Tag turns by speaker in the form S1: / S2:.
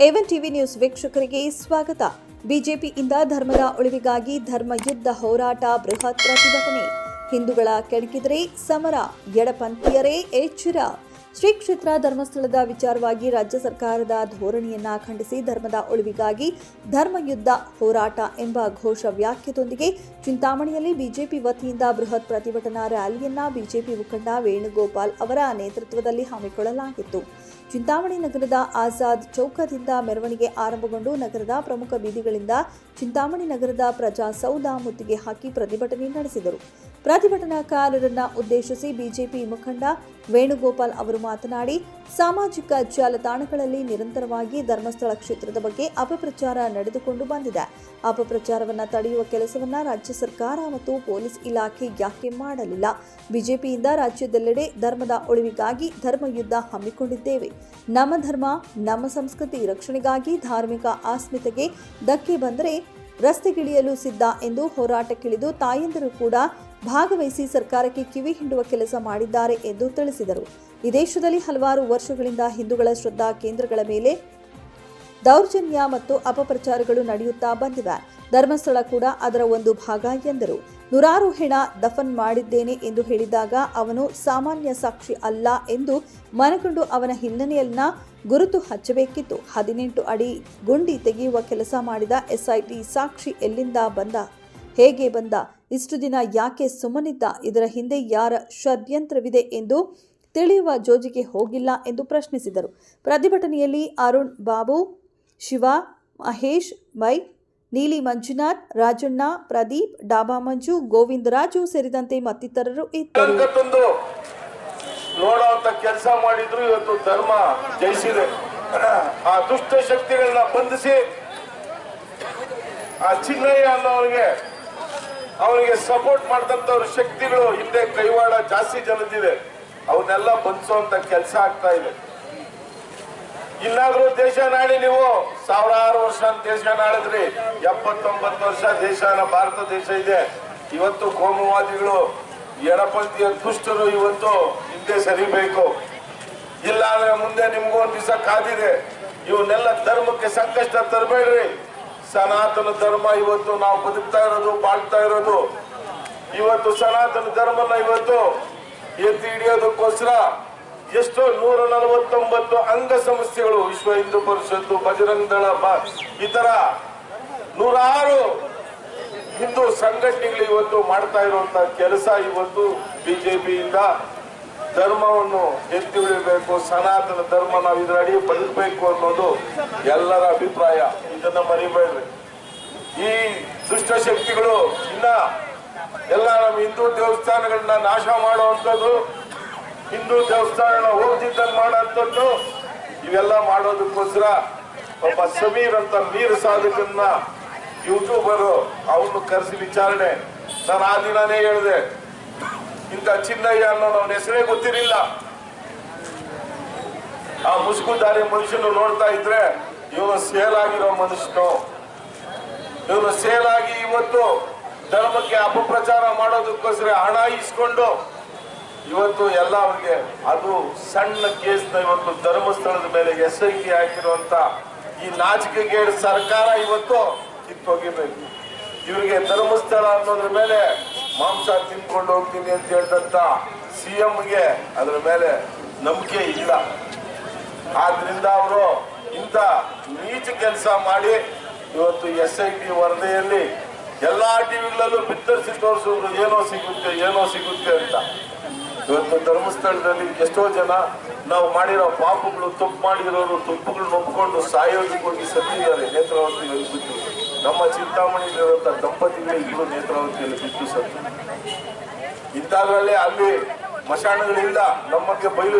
S1: A one TV news ವೀಕ್ಷಕರಿಗೆ ಸ್ವಾಗತ. ಬಿಜೆಪಿಯಿಂದ ಧರ್ಮದ ಉಳಿವಿಗಾಗಿ ಧರ್ಮ ಯುದ್ಧ ಹೋರಾಟ, ಬೃಹತ್ ಪ್ರತಿಭಟನೆ. ಹಿಂದೂಗಳ ಕೆಣಕಿದರೆ ಸಮರ, ಎಡಪಂಥೀಯರೇ ಎಚ್ಚರ. ಶ್ರೀ ಕ್ಷೇತ್ರ ಧರ್ಮಸ್ಥಳದ ವಿಚಾರವಾಗಿ ರಾಜ್ಯ ಸರ್ಕಾರದ ಧೋರಣೆಯನ್ನ ಖಂಡಿಸಿ ಧರ್ಮದ ಉಳಿವಿಗಾಗಿ ಧರ್ಮಯುದ್ಧ ಹೋರಾಟ ಎಂಬ ಘೋಷ ವಾಕ್ಯದೊಂದಿಗೆ ಚಿಂತಾಮಣಿಯಲ್ಲಿ ಬಿಜೆಪಿ ವತಿಯಿಂದ ಬೃಹತ್ ಪ್ರತಿಭಟನಾ ರ್ಯಾಲಿಯನ್ನ ಬಿಜೆಪಿ ಮುಖಂಡ ವೇಣುಗೋಪಾಲ್ ಅವರ ನೇತೃತ್ವದಲ್ಲಿ ಹಮ್ಮಿಕೊಳ್ಳಲಾಗಿತ್ತು. ಚಿಂತಾಮಣಿ ನಗರದ ಆಜಾದ್ ಚೌಕದಿಂದ ಮೆರವಣಿಗೆ ಆರಂಭಗೊಂಡು ನಗರದ ಪ್ರಮುಖ ಬೀದಿಗಳಿಂದ ಚಿಂತಾಮಣಿ ನಗರದ ಪ್ರಜಾಸೌಧ ಮುತ್ತಿಗೆ ಹಾಕಿ ಪ್ರತಿಭಟನೆ ನಡೆಸಿದರು. ಪ್ರತಿಭಟನಾಕಾರರನ್ನ ಉದ್ದೇಶಿಸಿ ಬಿಜೆಪಿ ಮುಖಂಡ ವೇಣುಗೋಪಾಲ್ ಅವರು ಮಾತನಾಡಿ, ಸಾಮಾಜಿಕ ಜಾಲತಾಣಗಳಲ್ಲಿ ನಿರಂತರವಾಗಿ ಧರ್ಮಸ್ಥಳ ಕ್ಷೇತ್ರದ ಬಗ್ಗೆ ಅಪಪ್ರಚಾರ ನಡೆದುಕೊಂಡು ಬಂದಿದೆ. ಅಪಪ್ರಚಾರವನ್ನ ತಡೆಯುವ ಕೆಲಸವನ್ನ ರಾಜ್ಯ ಸರ್ಕಾರ ಮತ್ತು ಪೊಲೀಸ್ ಇಲಾಖೆ ಯಾಕೆ ಮಾಡಲಿಲ್ಲ? ಬಿಜೆಪಿಯಿಂದ ರಾಜ್ಯದೆಲ್ಲೆಡೆ ಧರ್ಮದ ಉಳಿವಿಗಾಗಿ ಧರ್ಮ ಯುದ್ಧ ಹಮ್ಮಿಕೊಂಡಿದ್ದೇವೆ. ನಮ್ಮ ಧರ್ಮ, ನಮ್ಮ ಸಂಸ್ಕೃತಿ ರಕ್ಷಣೆಗಾಗಿ ಧಾರ್ಮಿಕ ಆಸ್ಮಿತೆಗೆ ಧಕ್ಕೆ ಬಂದರೆ ರಸ್ತೆಗಿಳಿಯಲು ಸಿದ್ಧ ಎಂದು ಹೋರಾಟಕ್ಕಿಳಿದು ತಾಯಂದಿರು ಕೂಡ ಭಾಗವಹಿಸಿ ಸರ್ಕಾರಕ್ಕೆ ಕಿವಿ ಹಿಂಡುವ ಕೆಲಸ ಮಾಡಿದ್ದಾರೆ ಎಂದು ತಿಳಿಸಿದರು. ಈ ದೇಶದಲ್ಲಿ ಹಲವಾರು ವರ್ಷಗಳಿಂದ ಹಿಂದೂಗಳ ಶ್ರದ್ಧಾ ಕೇಂದ್ರಗಳ ಮೇಲೆ ದೌರ್ಜನ್ಯ ಮತ್ತು ಅಪಪ್ರಚಾರಗಳು ನಡೆಯುತ್ತಾ ಬಂದಿವೆ. ಧರ್ಮಸ್ಥಳ ಕೂಡ ಅದರ ಒಂದು ಭಾಗ ಎಂದರು. ನೂರಾರು ಹೆಣ ದಫನ್ ಮಾಡಿದ್ದೇನೆ ಎಂದು ಹೇಳಿದಾಗ ಅವನು ಸಾಮಾನ್ಯ ಸಾಕ್ಷಿ ಅಲ್ಲ ಎಂದು ಮನಗೊಂಡು ಅವನ ಹಿನ್ನೆಲೆಯನ್ನ ಗುರುತು ಹಚ್ಚಬೇಕಿತ್ತು. ಹದಿನೆಂಟು ಅಡಿ ಗುಂಡಿ ತೆಗೆಯುವ ಕೆಲಸ ಮಾಡಿದ ಎಸ್ಐಟಿ ಸಾಕ್ಷಿ ಎಲ್ಲಿಂದ ಬಂದ? ಹೇಗೆ ಬಂದ? ಇಷ್ಟು ದಿನ ಯಾಕೆ ಸುಮ್ಮನಿದ್ದ? ಇದರ ಹಿಂದೆ ಯಾರ ಷಡ್ಯಂತ್ರವಿದೆ ಎಂದು ತಿಳಿಯುವ ಜೋಜಿಗೆ ಹೋಗಿಲ್ಲ ಎಂದು ಪ್ರಶ್ನಿಸಿದರು. ಪ್ರತಿಭಟನೆಯಲ್ಲಿ ಅರುಣ್, ಬಾಬು, ಶಿವ, ಮಹೇಶ್, ಮೈ, ನೀಲಿ ಮಂಜುನಾಥ್, ರಾಜಣ್ಣ, ಪ್ರದೀಪ್, ಡಾಬಾ ಮಂಜು ಗೋವಿಂದರಾಜು ಸೇರಿದಂತೆ ಮತ್ತಿತರರು ಇದ್ದರು.
S2: ನೋಡುವಂತ ಕೆಲಸ ಮಾಡಿದ್ರು ಇವತ್ತು ಧರ್ಮ ಜಯಿಸಿದೆ. ಆ ದುಷ್ಟ ಶಕ್ತಿಗಳನ್ನ ಬಂಧಿಸಿ ಆ ಚಿನ್ನಯ್ಯ ಅನ್ನೋನಿಗೆ ಅವನಿಗೆ ಸಪೋರ್ಟ್ ಮಾಡಿದಂತವ್ರ ಶಕ್ತಿಗಳು ಹಿಂದೆ ಕೈವಾಡ ಜಾಸ್ತಿ ಜನದಿದೆ. ಅವನ್ನೆಲ್ಲ ಬಂಧಿಸುವಂತ ಕೆಲಸ ಆಗ್ತಾ ಇದೆ. ಇಲ್ಲಾದ್ರೂ ದೇಶ ನಾಡಿ ನೀವು ಸಾವಿರಾರು ವರ್ಷ ದೇಶ ನಾಡಿದ್ರಿ. ಎಪ್ಪತ್ತೊಂಬತ್ತು ವರ್ಷ ದೇಶನ ಭಾರತ ದೇಶ ಇದೆ. ಇವತ್ತು ಕೋಮುವಾದಿಗಳು, ಎಡಪಂಥೀಯ ದುಷ್ಟರು ಇವತ್ತು ಹಿಂದೆ ಸರಿಬೇಕು. ಇಲ್ಲ ಅಂದ್ರೆ ಮುಂದೆ ನಿಮ್ಗೂ ಒಂದ್ ದಿವಸ ಕಾದಿದೆ. ಇವನ್ನೆಲ್ಲ ಧರ್ಮಕ್ಕೆ ಸಂಕಷ್ಟ ತರಬೇಡ್ರಿ. ಸನಾತನ ಧರ್ಮ ಇವತ್ತು ನಾವು ಬದುಕ್ತಾ ಇರೋದು, ಬಾಳ್ತಾ ಇರೋದು. ಇವತ್ತು ಸನಾತನ ಧರ್ಮನ ಇವತ್ತು ಎತ್ತಿ ಹಿಡಿಯೋದಕ್ಕೋಸ್ಕರ ಎಷ್ಟೋ ನೂರ ನಲವತ್ತೊಂಬತ್ತು ಅಂಗ ಸಂಸ್ಥೆಗಳು ವಿಶ್ವ ಹಿಂದೂ ಪರಿಷತ್ತು, ಬಜರಂಗ ದಳ ಇತರ ನೂರಾರು ಹಿಂದೂ ಸಂಘಟನೆಗಳು ಇವತ್ತು ಮಾಡ್ತಾ ಇರುವಂತ ಕೆಲಸ ಇವತ್ತು ಬಿಜೆಪಿಯಿಂದ. ಧರ್ಮವನ್ನು ಎತ್ತಿ ಉಳಿಬೇಕು, ಸನಾತನ ಧರ್ಮ ನಾವು ಇದರ ಅಡಿ ಬದುಕಬೇಕು ಅನ್ನೋದು ಎಲ್ಲರ ಅಭಿಪ್ರಾಯ. ಇದನ್ನ ಮರಿಬೇಡ್ರಿ. ಈ ದುಷ್ಟ ಶಕ್ತಿಗಳು ಇನ್ನ ಎಲ್ಲ ನಮ್ಮ ಹಿಂದೂ ದೇವಸ್ಥಾನಗಳನ್ನ ನಾಶ ಮಾಡುವಂಥದ್ದು, ಹಿಂದೂ ದೇವಸ್ಥಾನ ಹೋಗ್ತಿದ್ದಂಗೆ ಮಾಡುವಂಥದ್ದು, ಇವೆಲ್ಲ ಮಾಡೋದಕ್ಕೋಸ್ಕರ ಒಬ್ಬ ಸಮೀರ್ ಅಂತ ಮೀರ್ ಸಾಧಕನ್ನ ಯೂಟ್ಯೂಬರು ಅವನು ಕರೆಸಿ ವಿಚಾರಣೆ. ನಾನು ಆ ದಿನಾನೇ ಹೇಳಿದೆ. ಇಂಥ ಚಿನ್ನಯ್ಯ ಅನ್ನೋ ಅವನ ಹೆಸರೇ ಗೊತ್ತಿರಲಿಲ್ಲ. ಆ ಮುಸುಕುದಾರಿ ಮನುಷ್ಯನು ನೋಡ್ತಾ ಇದ್ರೆ, ಇವನು ಸೇಲ್ ಆಗಿರೋ ಮನುಷ್ಯನು. ಇವನು ಸೇಲ್ ಆಗಿ ಇವತ್ತು ಧರ್ಮಕ್ಕೆ ಅಪಪ್ರಚಾರ ಮಾಡೋದಕ್ಕೋಸ್ಕರ ಹಣ ಇಸ್ಕೊಂಡು ಇವತ್ತು ಎಲ್ಲ ಅವ್ರಿಗೆ ಅದು ಸಣ್ಣ ಕೇಸ್ನ ಇವತ್ತು ಧರ್ಮಸ್ಥಳದ ಮೇಲೆ ಎಸ್ ಐ ಟಿ ಹಾಕಿರುವಂತ ಈ ನಾಚಿಕೆಗೆ ಸರ್ಕಾರ ಇವತ್ತು ಕಿತ್ತೊಗಿಬೇಕು ಇವರಿಗೆ ಧರ್ಮಸ್ಥಳ ಅನ್ನೋದ್ರ ಮೇಲೆ ಮಾಂಸ ತಿನ್ಕೊಂಡು ಹೋಗ್ತೀನಿ ಅಂತ ಹೇಳಿದಂತ ಸಿ ಎಂಗೆ ಅದರ ಮೇಲೆ ನಂಬಿಕೆ ಇಲ್ಲ. ಆದ್ರಿಂದ ಅವರು ಇಂಥ ನೀಚ ಕೆಲಸ ಮಾಡಿ ಇವತ್ತು ಎಸ್ ಐ ಟಿ ವರದಿಯಲ್ಲಿ ಎಲ್ಲಾ ಟಿವಿಗಳಲ್ಲೂ ಬಿತ್ತರಿಸಿ ತೋರಿಸಿದ್ರು, ಏನೋ ಸಿಗುತ್ತೆ ಏನೋ ಸಿಗುತ್ತೆ ಅಂತ. ಇವತ್ತು ಧರ್ಮಸ್ಥಳದಲ್ಲಿ ಎಷ್ಟೋ ಜನ ನಾವು ಮಾಡಿರೋ ಪಾಪಗಳು, ತಪ್ಪು ಮಾಡಿರೋರು ತಪ್ಪುಗಳು ಒಪ್ಕೊಂಡು ಸಾಯೋದಕ್ಕೆ ಹೋಗಿ ಸತ್ತಿದ್ದಾರೆ, ನೇತ್ರಾವತಿ ನಮ್ಮ ಚಿಂತಾಮಣಿಯಲ್ಲಿರುವಂತ ದಂಪತಿಗಳು ಇಬ್ಬರು ನೇತ್ರಾವತಿಯಲ್ಲಿ ಬಿದ್ದು ಸತ್ತು. ಇಂಥದ್ರಲ್ಲೇ ಅಲ್ಲಿ ಮಶಾಣಗಳಿಂದ ನಮಗೆ ಬಯಲು